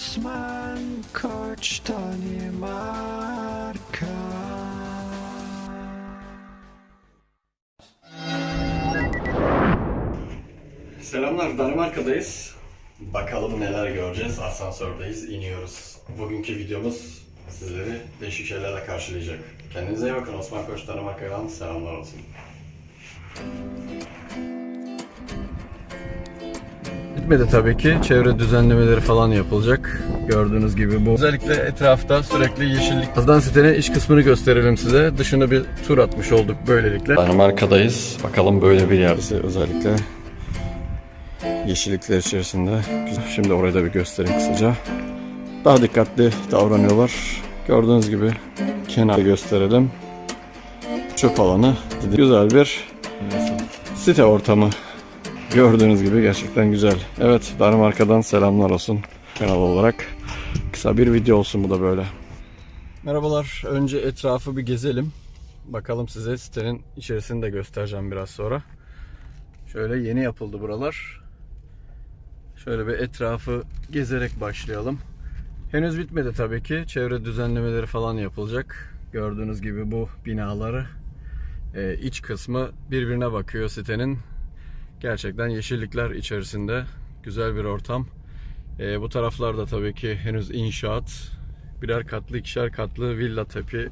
Osman Koç Danimarka Selamlar, Danimarka'dayız. Bakalım neler göreceğiz. Asansördeyiz, iniyoruz. Bugünkü videomuz sizleri değişik şeylerle karşılayacak. Kendinize iyi bakın. Osman Koç Danimarka'dan selamlar olsun. Bitmedi tabii ki. Çevre düzenlemeleri falan yapılacak. Gördüğünüz gibi bu. Özellikle etrafta sürekli yeşillik. Azdan sitenin iç kısmını gösterelim size. Dışını bir tur atmış olduk böylelikle. Danimarka'dayız. Bakalım böyle bir yersi özellikle yeşillikler içerisinde. Şimdi orayı da bir göstereyim kısaca. Daha dikkatli davranıyorlar. Gördüğünüz gibi kenarı gösterelim. Çöp alanı. Güzel bir site ortamı. Gördüğünüz gibi gerçekten güzel. Evet Danimarka'dan selamlar olsun kanal olarak. Kısa bir video olsun bu da böyle. Merhabalar. Önce etrafı bir gezelim. Bakalım size sitenin içerisini de göstereceğim biraz sonra. Şöyle yeni yapıldı buralar. Şöyle bir etrafı gezerek başlayalım. Henüz bitmedi tabii ki. Çevre düzenlemeleri falan yapılacak. Gördüğünüz gibi bu binaları e, iç kısmı birbirine bakıyor sitenin. Gerçekten yeşillikler içerisinde güzel bir ortam. E, bu taraflarda tabii ki henüz inşaat. Birer katlı, ikişer katlı villa tipi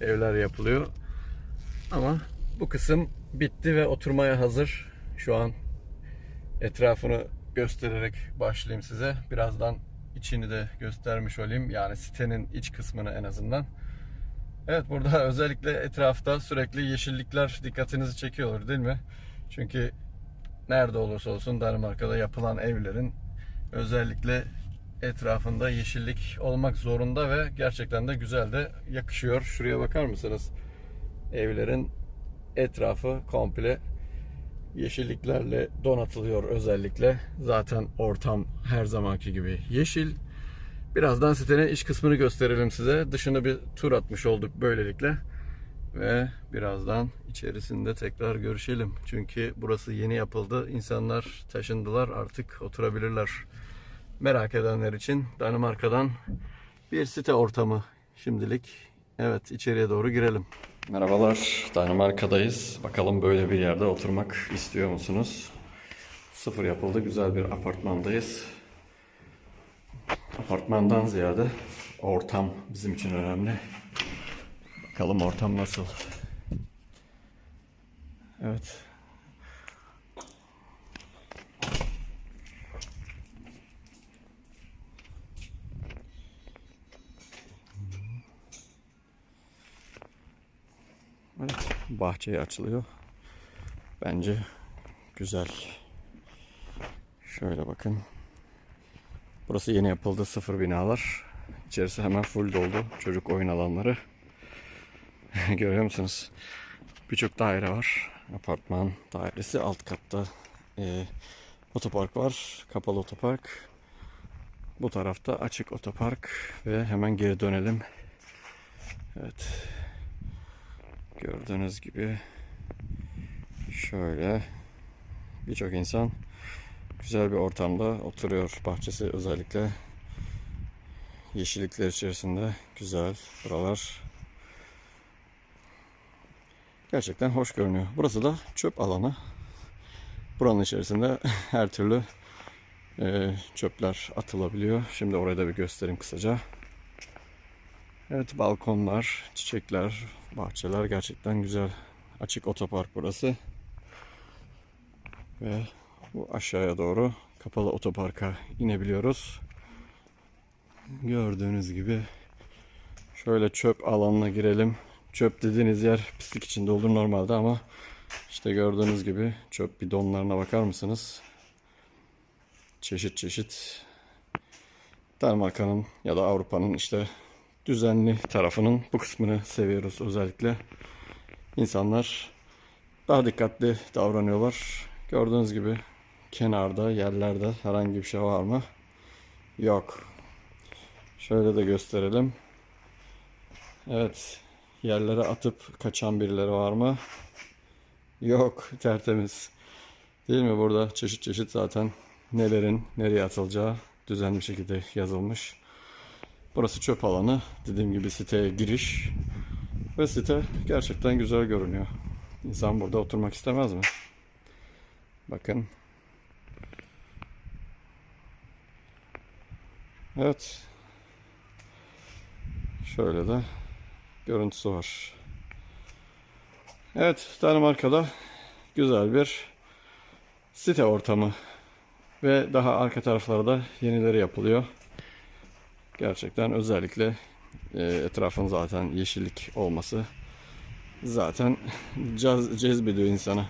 evler yapılıyor. Ama bu kısım bitti ve oturmaya hazır. Şu an etrafını göstererek başlayayım size. Birazdan içini de göstermiş olayım. Yani sitenin iç kısmını en azından. Evet burada özellikle etrafta sürekli yeşillikler dikkatinizi çekiyorlar değil mi? Çünkü nerede olursa olsun Danimarka'da yapılan evlerin özellikle etrafında yeşillik olmak zorunda ve gerçekten de güzel de yakışıyor. Şuraya bakar mısınız? Evlerin etrafı komple yeşilliklerle donatılıyor özellikle. Zaten ortam her zamanki gibi yeşil. Birazdan sitenin iç kısmını gösterelim size. Dışını bir tur atmış olduk böylelikle. Ve birazdan içerisinde tekrar görüşelim. Çünkü burası yeni yapıldı. İnsanlar taşındılar artık oturabilirler. Merak edenler için Danimarka'dan bir site ortamı şimdilik. Evet içeriye doğru girelim. Merhabalar, Danimarka'dayız. Bakalım böyle bir yerde oturmak istiyor musunuz? Sıfır yapıldı, güzel bir apartmandayız. Apartmandan ziyade ortam bizim için önemli. Bakalım ortam nasıl? Evet. Evet, bahçeye açılıyor. Bence güzel. Şöyle bakın. Burası yeni yapıldı sıfır binalar. İçerisi hemen full doldu. Çocuk oyun alanları. Görüyor musunuz? Birçok daire var. Apartman dairesi alt katta. e, otopark var. Kapalı otopark. Bu tarafta açık otopark ve hemen geri dönelim. Evet. Gördüğünüz gibi şöyle birçok insan güzel bir ortamda oturuyor. Bahçesi özellikle yeşillikler içerisinde güzel buralar. Gerçekten hoş görünüyor. Burası da çöp alanı. Buranın içerisinde her türlü e, çöpler atılabiliyor. Şimdi orayı da bir göstereyim kısaca. Evet balkonlar, çiçekler, bahçeler gerçekten güzel. Açık otopark burası. Ve bu aşağıya doğru kapalı otoparka inebiliyoruz. Gördüğünüz gibi şöyle çöp alanına girelim. Çöp dediğiniz yer pislik içinde olur normalde ama işte gördüğünüz gibi çöp bidonlarına bakar mısınız? Çeşit çeşit Danimarka'nın ya da Avrupa'nın işte düzenli tarafının bu kısmını seviyoruz özellikle. İnsanlar daha dikkatli davranıyorlar. Gördüğünüz gibi kenarda, yerlerde herhangi bir şey var mı? Yok. Şöyle de gösterelim. Evet. Yerlere atıp kaçan birileri var mı? Yok. Tertemiz. Değil mi burada çeşit çeşit zaten nelerin nereye atılacağı düzenli şekilde yazılmış. Burası çöp alanı. Dediğim gibi siteye giriş. Ve site gerçekten güzel görünüyor. İnsan burada oturmak istemez mi? Bakın. Evet. Şöyle de görüntüsü var. Evet, Danimarka'da güzel bir site ortamı ve daha arka taraflarda yenileri yapılıyor. Gerçekten özellikle e, etrafın zaten yeşillik olması zaten caz, cezbediyor insana.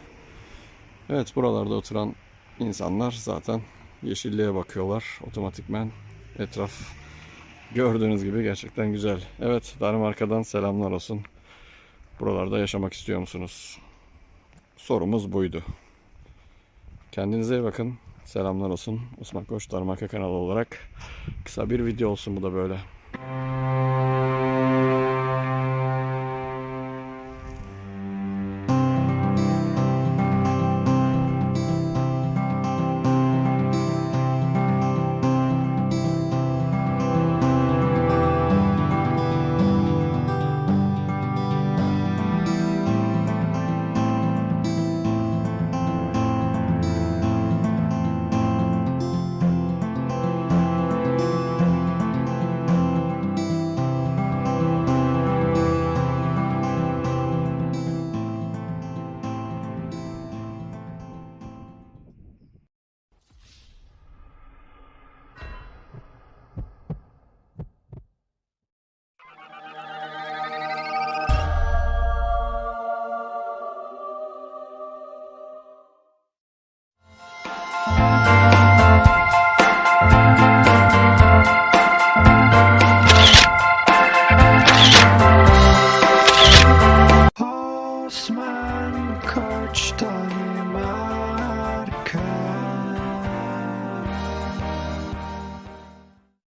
Evet buralarda oturan insanlar zaten yeşilliğe bakıyorlar otomatikmen. Etraf gördüğünüz gibi gerçekten güzel. Evet Danimarka'dan selamlar olsun. Buralarda yaşamak istiyor musunuz? Sorumuz buydu. Kendinize iyi bakın. Selamlar olsun. Osman Koç Danimarka kanalı olarak kısa bir video olsun bu da böyle.